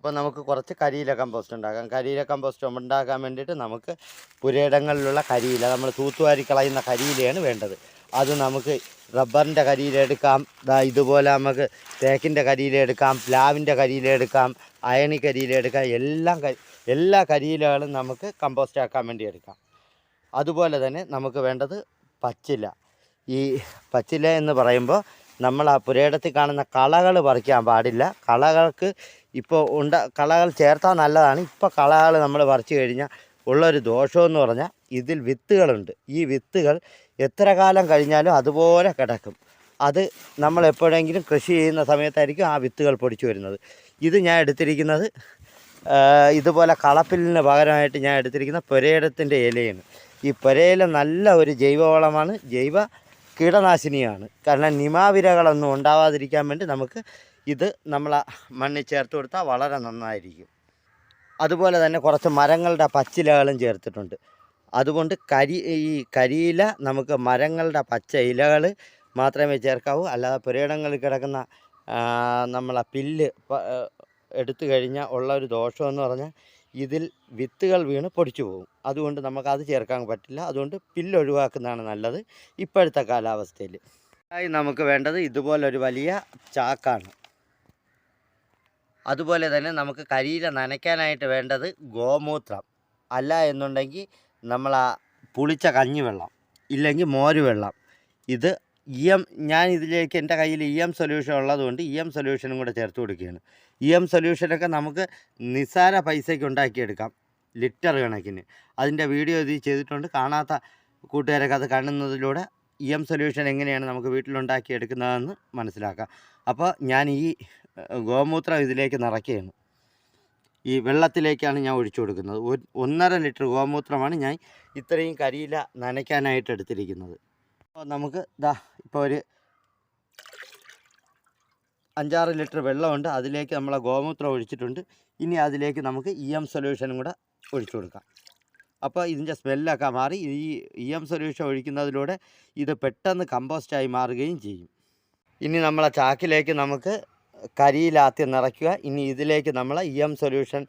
അപ്പോൾ നമുക്ക് കുറച്ച് കരിയില കമ്പോസ്റ്റ് ഉണ്ടാക്കാം. കരിയില കമ്പോസ്റ്റ് ഉണ്ടാക്കാൻ വേണ്ടിയിട്ട് നമുക്ക് പുരയിടങ്ങളിലുള്ള കരിയില നമ്മൾ തൂത്തുവാരി കളയുന്ന കരിയിലയാണ് വേണ്ടത്. അത് നമുക്ക് റബ്ബറിന്റെ കരിയില എടുക്കാം ഇതുപോലെ നമുക്ക് തേക്കിന്റെ കരിയില എടുക്കാം പ്ലാവിന്റെ കരിയില എടുക്കാം അയണി കരിയില എടുക്കാം എല്ലാം എല്ലാ കരിയിലകളും നമുക്ക് കമ്പോസ്റ്റ് ആക്കാൻ വേണ്ടി എടുക്കാം. അതുപോലെ തന്നെ നമുക്ക് വേണ്ടത് പച്ചില. ഈ പച്ചില എന്ന് പറയുമ്പോൾ നമ്മൾ ആ പുരയിടത്തിൽ കാണുന്ന കളകൾ പറിക്കാൻ പാടില്ല. കളകൾക്ക് ഇപ്പോൾ ഉണ്ട കളകൾ ചേർത്താൽ നല്ലതാണ്. ഇപ്പോൾ കളകൾ നമ്മൾ പറിച്ചു കഴിഞ്ഞാൽ ഉള്ളൊരു ദോഷമെന്ന് പറഞ്ഞാൽ ഇതിൽ വിത്തുകളുണ്ട്. ഈ വിത്തുകൾ എത്ര കാലം കഴിഞ്ഞാലും അതുപോലെ കിടക്കും. അത് നമ്മൾ എപ്പോഴെങ്കിലും കൃഷി ചെയ്യുന്ന സമയത്തായിരിക്കും ആ വിത്തുകൾ പൊടിച്ചു വരുന്നത്. ഇത് ഞാൻ എടുത്തിരിക്കുന്നത് ഇതുപോലെ കളപ്പിലിന് പകരമായിട്ട് ഞാൻ എടുത്തിരിക്കുന്ന പുരയിടത്തിന്റെ ഇലയാണ്. ഈ പുരയില നല്ല ഒരു ജൈവവളമാണ്. ജൈവ കീടനാശിനിയാണ്. കാരണം നിമാവിരകളൊന്നും ഉണ്ടാവാതിരിക്കാൻ വേണ്ടി നമുക്ക് ഇത് നമ്മൾ മണ്ണിൽ ചേർത്ത് കൊടുത്താൽ വളരെ നന്നായിരിക്കും. അതുപോലെ തന്നെ കുറച്ച് മരങ്ങളുടെ പച്ചിലകളും ചേർത്തിട്ടുണ്ട്. അതുകൊണ്ട് കരി ഈ കരിയില നമുക്ക് മരങ്ങളുടെ പച്ച ഇലകൾ മാത്രമേ ചേർക്കാവൂ. അല്ലാതെ പുരയിടങ്ങളിൽ കിടക്കുന്ന നമ്മളെ പില്ല് എടുത്തു കഴിഞ്ഞാൽ ഉള്ള ഒരു ദോഷമെന്ന് പറഞ്ഞാൽ ഇതിൽ വിത്തുകൾ വീണ് പൊടിച്ചു പോകും. അതുകൊണ്ട് നമുക്കത് ചേർക്കാൻ പറ്റില്ല. അതുകൊണ്ട് പില്ലൊഴിവാക്കുന്നതാണ് നല്ലത് ഇപ്പോഴത്തെ കാലാവസ്ഥയിൽ. ആയി നമുക്ക് വേണ്ടത് ഇതുപോലൊരു വലിയ ചാക്കാണ്. അതുപോലെ തന്നെ നമുക്ക് കരിയില നനയ്ക്കാനായിട്ട് വേണ്ടത് ഗോമൂത്രം. അല്ല എന്നുണ്ടെങ്കിൽ നമ്മൾ ആ പുളിച്ച കഞ്ഞിവെള്ളം ഇല്ലെങ്കിൽ മോര് വെള്ളം ഇത് ഇ എം ഞാൻ ഇതിലേക്ക് എന്റെ കയ്യിൽ ഇ എം സൊല്യൂഷൻ ഉള്ളതുകൊണ്ട് ഇ എം സൊല്യൂഷനും കൂടെ ചേർത്ത് കൊടുക്കുകയാണ്. ഇ എം സൊല്യൂഷനൊക്കെ നമുക്ക് നിസ്സാര പൈസയ്ക്ക് ഉണ്ടാക്കിയെടുക്കാം. ലിറ്റർ കണക്കിന്. അതിന്റെ വീഡിയോ ഇത് ചെയ്തിട്ടുണ്ട്. കാണാത്ത കൂട്ടുകാരൊക്കെ അത് കാണുന്നതിലൂടെ ഇ എം സൊല്യൂഷൻ എങ്ങനെയാണ് നമുക്ക് വീട്ടിലുണ്ടാക്കി എടുക്കുന്നതെന്ന് മനസ്സിലാക്കാം. അപ്പോൾ ഞാൻ ഈ ഗോമൂത്രം ഇതിലേക്ക് നിറയ്ക്കുകയാണ്. ഈ വെള്ളത്തിലേക്കാണ് ഞാൻ ഒഴിച്ചു കൊടുക്കുന്നത്. ഒന്നര ലിറ്റർ ഗോമൂത്രമാണ് ഞാൻ ഇത്രയും കരിയില നനയ്ക്കാനായിട്ട് എടുത്തിരിക്കുന്നത്. അപ്പോൾ നമുക്ക് ദാ ഇപ്പോൾ ഒരു അഞ്ചാറ് ലിറ്റർ വെള്ളമുണ്ട്. അതിലേക്ക് നമ്മൾ ഗോമൂത്രം ഒഴിച്ചിട്ടുണ്ട്. ഇനി അതിലേക്ക് നമുക്ക് ഇ എം സൊല്യൂഷനും കൂടെ ഒഴിച്ചു കൊടുക്കാം. അപ്പോൾ ഇതിന്റെ സ്മെല്ലൊക്കെ മാറി. ഈ ഇ എം സൊല്യൂഷൻ ഒഴിക്കുന്നതിലൂടെ ഇത് പെട്ടെന്ന് കമ്പോസ്റ്റായി മാറുകയും ചെയ്യും. ഇനി നമ്മളെ ചാക്കിലേക്ക് നമുക്ക് കരിയിലാത്തി നിറയ്ക്കുക. ഇനി ഇതിലേക്ക് നമ്മൾ ഇ എം സൊല്യൂഷൻ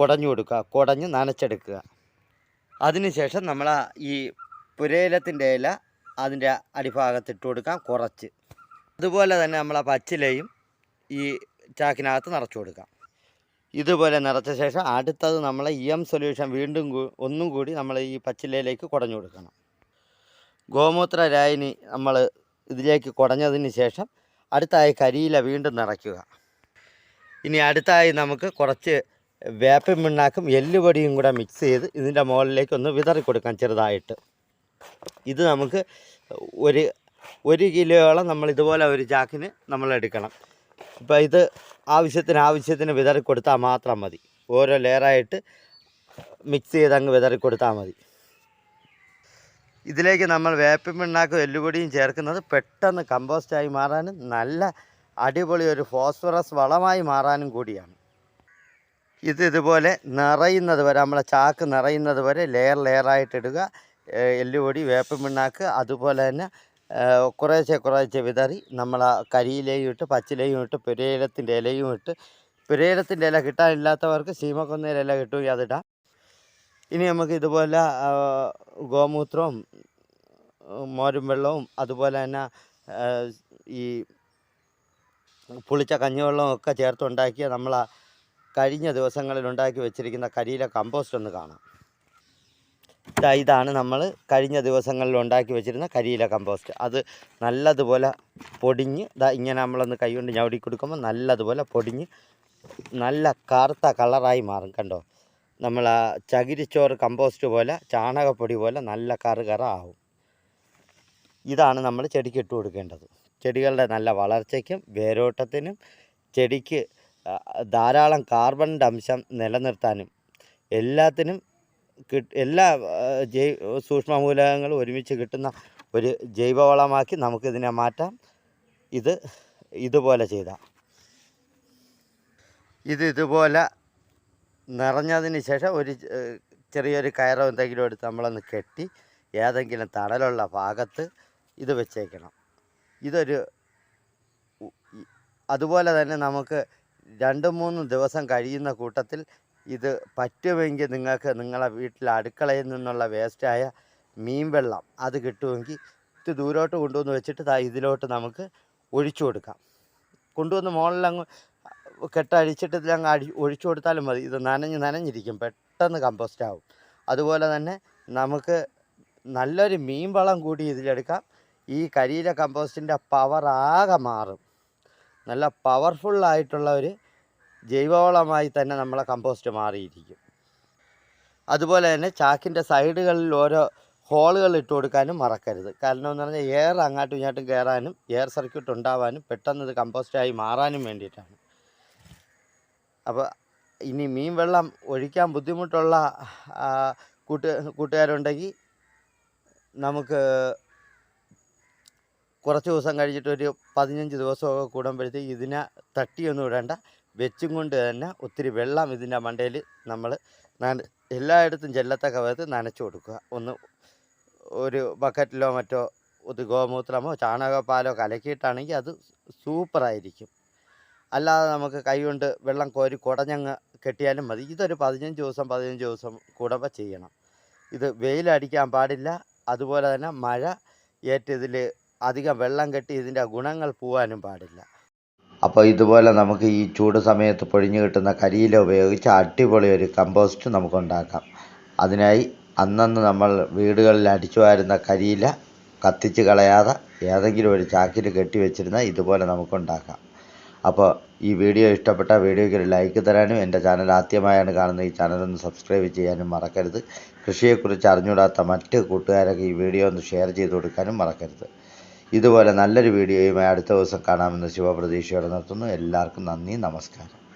കുടഞ്ഞു കൊടുക്കുക. കുടഞ്ഞ് നനച്ചെടുക്കുക. അതിനുശേഷം നമ്മൾ ഈ പുരയിലത്തിന്റെ ഇല അതിന്റെ അടിഭാഗത്ത് ഇട്ട് കൊടുക്കാം. കുറച്ച്. അതുപോലെ തന്നെ നമ്മളെ പച്ചിലയും ഈ ചാക്കിനകത്ത് നിറച്ചു കൊടുക്കാം. ഇതുപോലെ നിറച്ച ശേഷം അടുത്തത് നമ്മൾ ഇ എം സൊല്യൂഷൻ വീണ്ടും ഒന്നും കൂടി നമ്മൾ ഈ പച്ചിലയിലേക്ക് കുടഞ്ഞു കൊടുക്കണം. ഗോമൂത്ര രായിനി നമ്മൾ ഇതിലേക്ക് കുടഞ്ഞതിന് ശേഷം അടുത്തായി കരിയില വീണ്ടും നിറയ്ക്കുക. ഇനി അടുത്തായി നമുക്ക് കുറച്ച് വേപ്പൻ പിണ്ണാക്കും എല്ലുപൊടിയും കൂടെ മിക്സ് ചെയ്ത് ഇതിന്റെ മുകളിലേക്ക് ഒന്ന് വിതറി കൊടുക്കാം ചെറുതായിട്ട്. ഇത് നമുക്ക് ഒരു ഒരു കിലോയോളം നമ്മൾ ഇതുപോലെ ഒരു ചാക്കിന് നമ്മൾ എടുക്കണം. ഇപ്പോൾ ഇത് ആവശ്യത്തിന് ആവശ്യത്തിന് വിതറി കൊടുത്താൽ മാത്രം മതി. ഓരോ ലെയറായിട്ട് മിക്സ് ചെയ്ത് അങ്ങ് വിതറി കൊടുത്താൽ മതി. ഇതിലേക്ക് നമ്മൾ വേപ്പിൻ പിണ്ണാക്കും എല്ലുപൊടിയും ചേർക്കുന്നത് പെട്ടെന്ന് കമ്പോസ്റ്റായി മാറാനും നല്ല അടിപൊളി ഒരു ഫോസ്ഫറസ് വളമായി മാറാനും കൂടിയാണ്. ഇത് ഇതുപോലെ നിറയുന്നത് വരെ നമ്മളെ ചാക്ക് നിറയുന്നത് വരെ ലെയർ ലെയറായിട്ട് ഇടുക. എല്ലുപൊടി വേപ്പിൻ പിണ്ണാക്ക് അതുപോലെ തന്നെ കുറേശ്ശെ കുറേശ്ശെ വിതറി നമ്മൾ ആ കരിയിലയും ഇട്ട് പച്ചിലയും ഇട്ട് പുരയിലത്തിന്റെ ഇലയും ഇട്ട് പുരയിലത്തിന്റെ ഇല കിട്ടാനില്ലാത്തവർക്ക് ശീമക്കൊന്നേല ഇല കിട്ടുമെങ്കിൽ അതിടാം ഇനി നമുക്ക് ഇതുപോലെ ഗോമൂത്രവും മോരും വെള്ളവും അതുപോലെ തന്നെ ഈ പുളിച്ച കഞ്ഞിവെള്ളവും ഒക്കെ ചേർത്തുണ്ടാക്കിയ നമ്മൾ കഴിഞ്ഞ ദിവസങ്ങളിൽ ഉണ്ടാക്കി വെച്ചിരിക്കുന്ന കരിയിലെ കമ്പോസ്റ്റ് ഒന്ന് കാണാം. ഇതാണ് നമ്മൾ കഴിഞ്ഞ ദിവസങ്ങളിൽ ഉണ്ടാക്കി വെച്ചിരുന്ന കരിയില കമ്പോസ്റ്റ്. അത് നല്ലതുപോലെ പൊടിഞ്ഞ് ഇതാ ഇങ്ങനെ നമ്മളൊന്ന് കൈകൊണ്ട് ഞവടി കൊടുക്കുമ്പോൾ നല്ലതുപോലെ പൊടിഞ്ഞ് നല്ല കറുത്ത കളറായി മാറും കണ്ടോ? നമ്മൾ ആ ചകിരിച്ചോറ് കമ്പോസ്റ്റ് പോലെ ചാണകപ്പൊടി പോലെ നല്ല കറ് കറ ആവും ഇതാണ് നമ്മൾ ചെടിക്ക് ഇട്ട് കൊടുക്കേണ്ടത്. ചെടികളുടെ നല്ല വളർച്ചയ്ക്കും വേരോട്ടത്തിനും ചെടിക്ക് ധാരാളം കാർബണിന്റെ അംശം നിലനിർത്താനും എല്ലാത്തിനും എല്ലാ ജൈ സൂക്ഷ്മമൂലകങ്ങളും ഒരുമിച്ച് കിട്ടുന്ന ഒരു ജൈവവളമാക്കി നമുക്കിതിനെ മാറ്റാം. ഇത് ഇതുപോലെ ചെയ്താൽ ഇത് ഇതുപോലെ നിറഞ്ഞതിന് ശേഷം ഒരു ചെറിയൊരു കയറോ എന്തെങ്കിലും എടുത്ത് നമ്മളൊന്ന് കെട്ടി ഏതെങ്കിലും തണലുള്ള ഭാഗത്ത് ഇത് വെച്ചേക്കണം. ഇതൊരു അതുപോലെ തന്നെ നമുക്ക് രണ്ട് മൂന്ന് ദിവസം കഴിയുന്ന കൂട്ടത്തിൽ ഇത് പറ്റുമെങ്കിൽ നിങ്ങൾക്ക് നിങ്ങളെ വീട്ടിലെ അടുക്കളയിൽ നിന്നുള്ള വേസ്റ്റായ മീൻ വെള്ളം അത് കിട്ടുമെങ്കിൽ ഇത് ദൂരോട്ട് കൊണ്ടുവന്ന് വെച്ചിട്ട് ഇതിലോട്ട് നമുക്ക് ഒഴിച്ചു കൊടുക്കാം. കൊണ്ടുവന്ന് മുകളിലങ്ങ് കെട്ടടിച്ചിട്ട് ഇതിലങ്ങ് അടി ഒഴിച്ചു കൊടുത്താലും മതി. ഇത് നനഞ്ഞ് നനഞ്ഞിരിക്കും. പെട്ടെന്ന് കമ്പോസ്റ്റ് ആവും. അതുപോലെ തന്നെ നമുക്ക് നല്ലൊരു മീൻ വളം കൂടി ഇതിലെടുക്കാം. ഈ കരിയില കമ്പോസ്റ്റിന്റെ പവർ ആകെ മാറും. നല്ല പവർഫുള്ളായിട്ടുള്ള ഒരു ജൈവവളമായി തന്നെ നമ്മളെ കമ്പോസ്റ്റ് മാറിയിരിക്കും. അതുപോലെ തന്നെ ചാക്കിന്റെ സൈഡുകളിൽ ഓരോ ഹോളുകൾ ഇട്ട് കൊടുക്കാനും മറക്കരുത്. കാരണം എന്ന് പറഞ്ഞാൽ എയർ അങ്ങോട്ടും ഇങ്ങോട്ടും കയറാനും എയർ സർക്യൂട്ട് ഉണ്ടാവാനും പെട്ടെന്ന് ഇത് കമ്പോസ്റ്റായി മാറാനും വേണ്ടിയിട്ടാണ്. അപ്പോൾ ഇനി മീൻ വെള്ളം ഒഴിക്കാൻ ബുദ്ധിമുട്ടുള്ള കൂട്ട് കൂട്ടുകാരുണ്ടെങ്കിൽ നമുക്ക് കുറച്ച് ദിവസം കഴിഞ്ഞിട്ട് ഒരു പതിനഞ്ച് ദിവസമൊക്കെ കൂടുമ്പോഴത്തേക്ക് ഇതിനെ തട്ടിയൊന്നും ഇടണ്ട. വെച്ചും കൊണ്ട് തന്നെ ഒത്തിരി വെള്ളം ഇതിന്റെ മണ്ടയിൽ നമ്മൾ എല്ലായിടത്തും ചെല്ലത്തക്ക വിധത്തിൽ നനച്ചു കൊടുക്കുക. ഒന്ന് ഒരു ബക്കറ്റിലോ മറ്റോ ഒരു ഗോമൂത്രമോ ചാണകപ്പാലോ കലക്കിയിട്ടാണെങ്കിൽ അത് സൂപ്പറായിരിക്കും. അല്ലാതെ നമുക്ക് കൈകൊണ്ട് വെള്ളം കോരി കുടഞ്ഞങ്ങ് കെട്ടിയാലും മതി. ഇതൊരു പതിനഞ്ച് ദിവസം പതിനഞ്ച് ദിവസം കൂടുമ്പോൾ ചെയ്യണം. ഇത് വെയിലടിക്കാൻ പാടില്ല. അതുപോലെ തന്നെ മഴ ഏറ്റതിൽ അധികം വെള്ളം കെട്ടി ഇതിന്റെ ഗുണങ്ങൾ പോവാനും പാടില്ല. അപ്പോൾ ഇതുപോലെ നമുക്ക് ഈ ചൂട് സമയത്ത് പൊഴിഞ്ഞു കിട്ടുന്ന കരിയില ഉപയോഗിച്ച് അടിപൊളി ഒരു കമ്പോസ്റ്റ് നമുക്ക് ഉണ്ടാക്കാം അതിനായി അന്നന്ന് നമ്മൾ വീടുകളിൽ അടിച്ചു വാരുന്ന കരിയില കത്തിച്ച് കളയാതെ ഏതെങ്കിലും ഒരു ചാക്കിൽ കെട്ടി വെച്ചിരുന്നാൽ ഇതുപോലെ നമുക്ക് ഉണ്ടാക്കാം അപ്പോൾ ഈ വീഡിയോ ഇഷ്ടപ്പെട്ട വീഡിയോയ്ക്ക് ഒരു ലൈക്ക് തരാനും എന്റെ ചാനൽ ആദ്യമായാണ് കാണുന്നത് ഈ ചാനൽ ഒന്ന് സബ്സ്ക്രൈബ് ചെയ്യാനും മറക്കരുത്. കൃഷിയെക്കുറിച്ച് അറിഞ്ഞുകൂടാത്ത മറ്റ് കൂട്ടുകാരൊക്കെ ഈ വീഡിയോ ഒന്ന് ഷെയർ ചെയ്ത് കൊടുക്കാനും മറക്കരുത്. ഇതുപോലെ നല്ലൊരു വീഡിയോയുമായി അടുത്ത ദിവസം കാണാമെന്ന് ശുഭപ്രതീക്ഷയോടെ നിർത്തുന്നു. എല്ലാവർക്കും നന്ദി നമസ്കാരം.